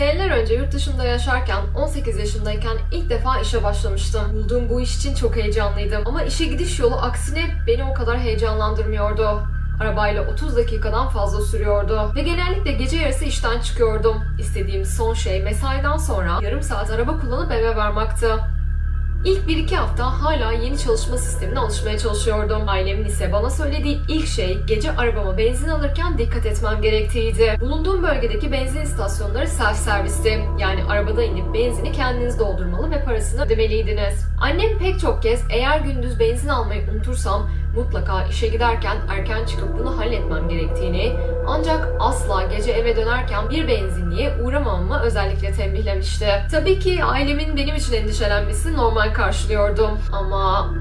Seneler önce yurt dışında yaşarken 18 yaşındayken ilk defa işe başlamıştım. Bulduğum bu iş için çok heyecanlıydım. Ama işe gidiş yolu aksine beni o kadar heyecanlandırmıyordu. Arabayla 30 dakikadan fazla sürüyordu ve genellikle gece yarısı işten çıkıyordum. İstediğim son şey mesaiden sonra yarım saat araba kullanıp eve varmaktı. İlk 1-2 hafta hala yeni çalışma sistemine alışmaya çalışıyordum. Ailemin ise bana söylediği ilk şey gece arabama benzin alırken dikkat etmem gerektiğiydi. Bulunduğum bölgedeki benzin istasyonları self servisti. Yani arabada inip benzini kendiniz doldurmalı ve parasını ödemeliydiniz. Annem pek çok kez eğer gündüz benzin almayı unutursam mutlaka işe giderken erken çıkıp bunu halletmem gerektiğini ancak asla gece eve dönerken bir benzinliğe uğramamamı özellikle tembihlemişti. Tabii ki ailemin benim için endişelenmesi normal karşılıyordum ama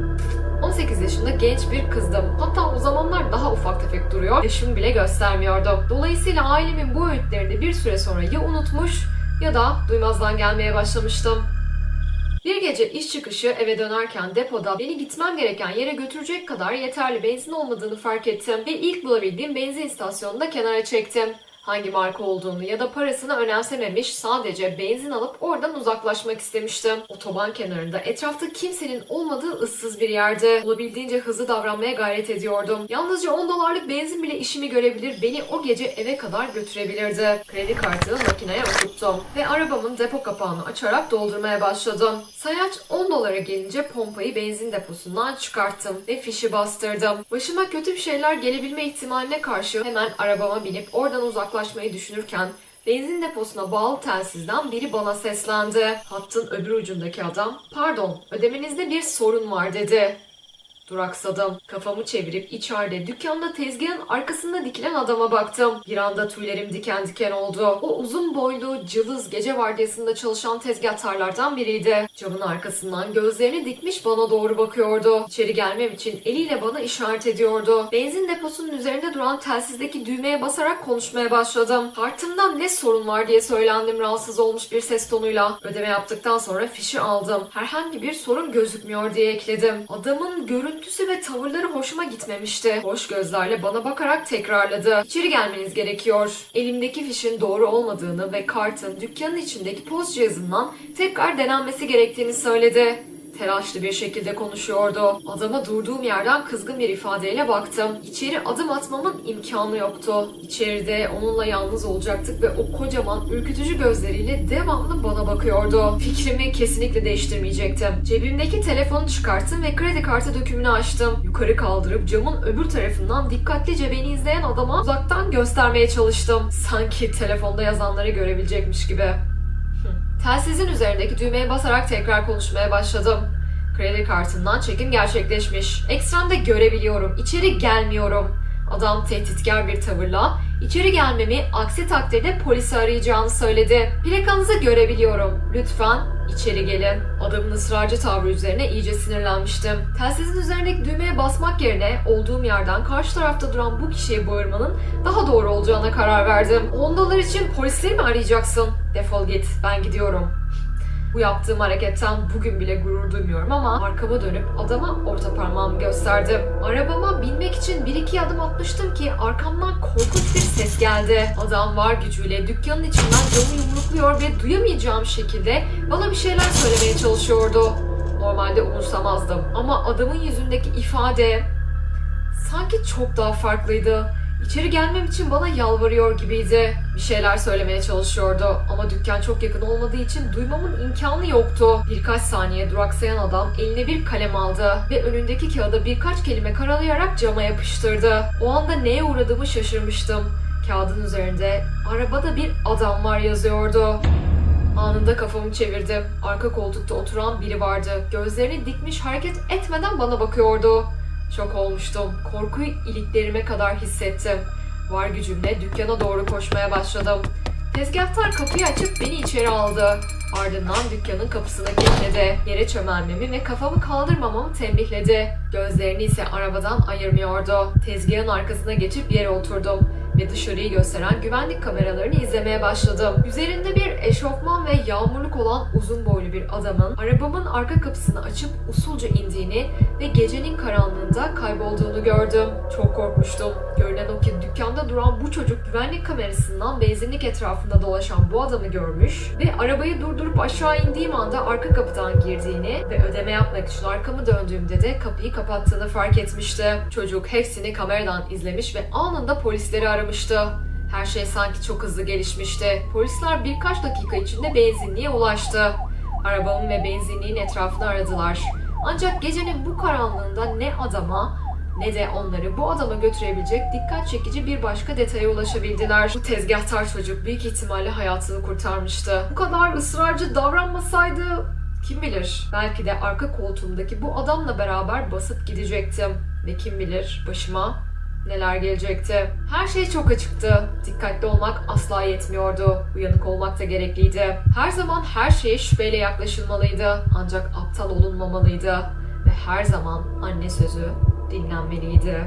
18 yaşında genç bir kızdım. Hatta o zamanlar daha ufak tefek duruyor, yaşımı bile göstermiyordum. Dolayısıyla ailemin bu öğütlerini bir süre sonra ya unutmuş ya da duymazdan gelmeye başlamıştım. Bir gece iş çıkışı eve dönerken depoda beni gitmem gereken yere götürecek kadar yeterli benzin olmadığını fark ettim ve ilk bulabildiğim benzin istasyonunda kenara çektim. Hangi marka olduğunu ya da parasını önemsememiş sadece benzin alıp oradan uzaklaşmak istemiştim. Otoban kenarında etrafta kimsenin olmadığı ıssız bir yerde olabildiğince hızlı davranmaya gayret ediyordum. Yalnızca 10 dolarlık benzin bile işimi görebilir beni o gece eve kadar götürebilirdi. Kredi kartını makineye okuttum ve arabamın depo kapağını açarak doldurmaya başladım. Sayaç 10 dolara gelince pompayı benzin deposundan çıkarttım ve fişi bastırdım. Başıma kötü bir şeyler gelebilme ihtimaline karşı hemen arabama binip oradan uzaklaşmayı düşünürken benzin deposuna bağlı telsizden biri bana seslendi. Hattın öbür ucundaki adam, pardon ödemenizde bir sorun var dedi. Duraksadım. Kafamı çevirip içeride dükkanda tezgahın arkasında dikilen adama baktım. Bir anda tüylerim diken diken oldu. O uzun boylu, cılız gece vardiyasında çalışan tezgahtarlardan biriydi. Camın arkasından gözlerini dikmiş bana doğru bakıyordu. İçeri gelmem için eliyle bana işaret ediyordu. Benzin deposunun üzerinde duran telsizdeki düğmeye basarak konuşmaya başladım. Kartımdan ne sorun var diye söylendim rahatsız olmuş bir ses tonuyla. Ödeme yaptıktan sonra fişi aldım. Herhangi bir sorun gözükmüyor diye ekledim. Adamın görüntüsü ve tavırları hoşuma gitmemişti. Hoş gözlerle bana bakarak tekrarladı. İçeri gelmeniz gerekiyor. Elimdeki fişin doğru olmadığını ve kartın dükkanın içindeki post cihazından tekrar denenmesi gerektiğini söyledi. Telaşlı bir şekilde konuşuyordu. Adama durduğum yerden kızgın bir ifadeyle baktım. İçeri adım atmamın imkanı yoktu. İçeride onunla yalnız olacaktık ve o kocaman ürkütücü gözleriyle devamlı bana bakıyordu. Fikrimi kesinlikle değiştirmeyecektim. Cebimdeki telefonu çıkarttım ve kredi kartı dökümünü açtım. Yukarı kaldırıp camın öbür tarafından dikkatlice beni izleyen adama uzaktan göstermeye çalıştım. Sanki telefonda yazanları görebilecekmiş gibi. Telsizin üzerindeki düğmeye basarak tekrar konuşmaya başladım. Kredi kartından çekim gerçekleşmiş. Ekstremde görebiliyorum. İçeri gelmiyorum. Adam tehditkar bir tavırla içeri gelmemi aksi takdirde polisi arayacağını söyledi. Plakanızı görebiliyorum. Lütfen içeri gelin. Adamın ısrarcı tavrı üzerine iyice sinirlenmiştim. Telsizin üzerindeki düğmeye basmak yerine olduğum yerden karşı tarafta duran bu kişiye bağırmanın daha doğru olacağına karar verdim. 10 dolar için polisleri mi arayacaksın? Defol git, ben gidiyorum. Bu yaptığım hareketten bugün bile gurur duymuyorum ama arkama dönüp adama orta parmağımı gösterdim. Arabama binmek için bir iki adım atmıştım ki arkamdan korkunç bir ses geldi. Adam var gücüyle dükkanın içinden camı yumrukluyor ve duyamayacağım şekilde bana bir şeyler söylemeye çalışıyordu. Normalde umursamazdım ama adamın yüzündeki ifade sanki çok daha farklıydı. İçeri gelmem için bana yalvarıyor gibiydi. Bir şeyler söylemeye çalışıyordu ama dükkan çok yakın olmadığı için duymamın imkanı yoktu. Birkaç saniye duraksayan adam eline bir kalem aldı ve önündeki kağıda birkaç kelime karalayarak cama yapıştırdı. O anda neye uğradığımı şaşırmıştım. Kağıdın üzerinde arabada bir adam var yazıyordu. Anında kafamı çevirdim. Arka koltukta oturan biri vardı. Gözlerini dikmiş hareket etmeden bana bakıyordu. Şok olmuştum. Korkuyu iliklerime kadar hissettim. Var gücümle dükkana doğru koşmaya başladım. Tezgahtar kapıyı açıp beni içeri aldı. Ardından dükkanın kapısını kilitledi. Yere çömelmemi ve kafamı kaldırmamamı tembihledi. Gözlerini ise arabadan ayırmıyordu. Tezgahın arkasına geçip yere oturdum ve dışarıyı gösteren güvenlik kameralarını izlemeye başladım. Üzerinde bir eşofman ve yağmurluk olan uzun boylu bir adamın arabamın arka kapısını açıp usulca indiğini ve gecenin karanlığında kaybolduğunu gördüm. Çok korkmuştum. Görünen o ki dükkanda duran bu çocuk güvenlik kamerasından benzinlik etrafında dolaşan bu adamı görmüş ve arabayı durdurup aşağı indiğim anda arka kapıdan girdiğini ve ödeme yapmak için arkamı döndüğümde de kapıyı kapattığını fark etmişti. Çocuk hepsini kameradan izlemiş ve anında polisleri aramıştı. Her şey sanki çok hızlı gelişmişti. Polisler birkaç dakika içinde benzinliğe ulaştı. Arabamın ve benzinliğin etrafını aradılar. Ancak gecenin bu karanlığında ne adama ne de onları bu adama götürebilecek dikkat çekici bir başka detaya ulaşabildiler. Bu tezgahtar çocuk büyük ihtimalle hayatını kurtarmıştı. Bu kadar ısrarcı davranmasaydı kim bilir belki de arka koltuğumdaki bu adamla beraber basıp gidecektim. Ve kim bilir başıma neler gelecekti. Her şey çok açıktı. Dikkatli olmak asla yetmiyordu. Uyanık olmak da gerekliydi. Her zaman her şeye şüpheyle yaklaşılmalıydı. Ancak aptal olunmamalıydı. Ve her zaman anne sözü dinlenmeliydi.